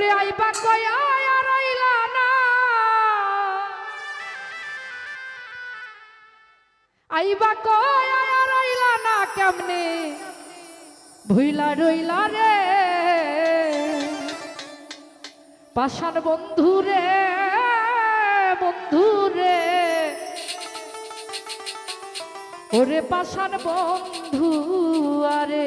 ঘুরে আইবা কয়া রইলা না। আইবা কয়া রইলা না কেমনে? ভুইলা রইলা রে। পাশান বন্ধু রে বন্ধু রে। ওরে পাশান বন্ধু আরে।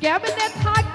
Gavin that podcast.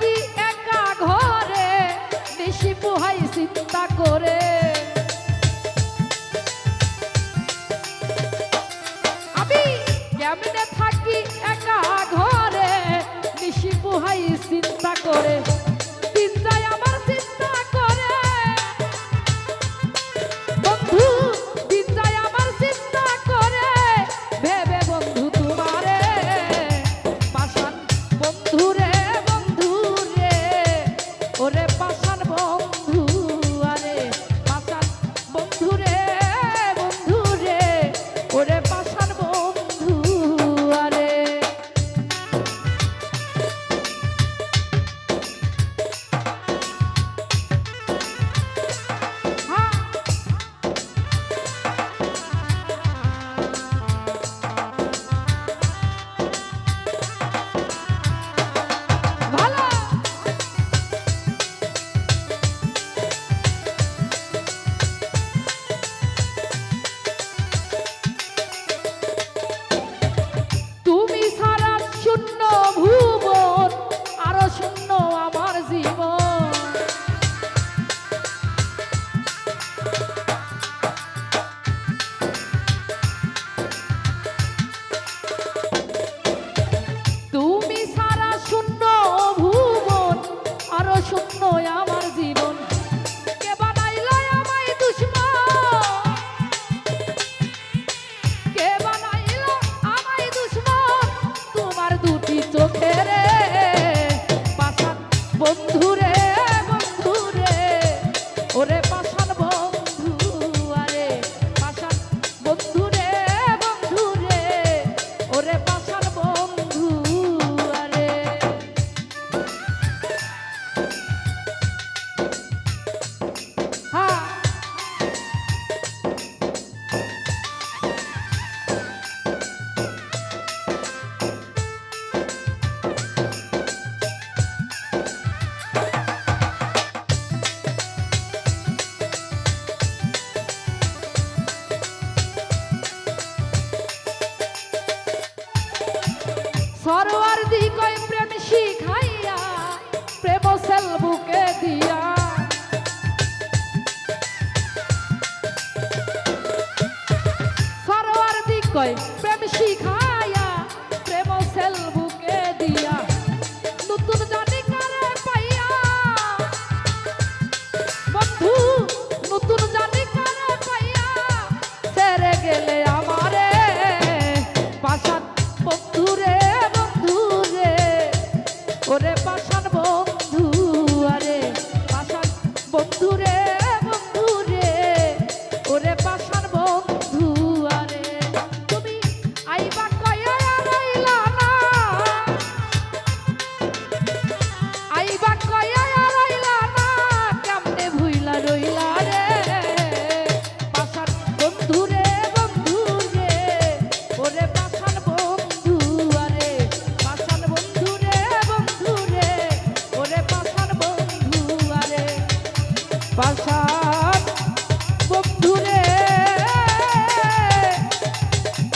সরোয়া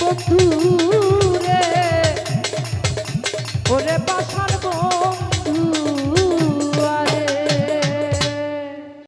তু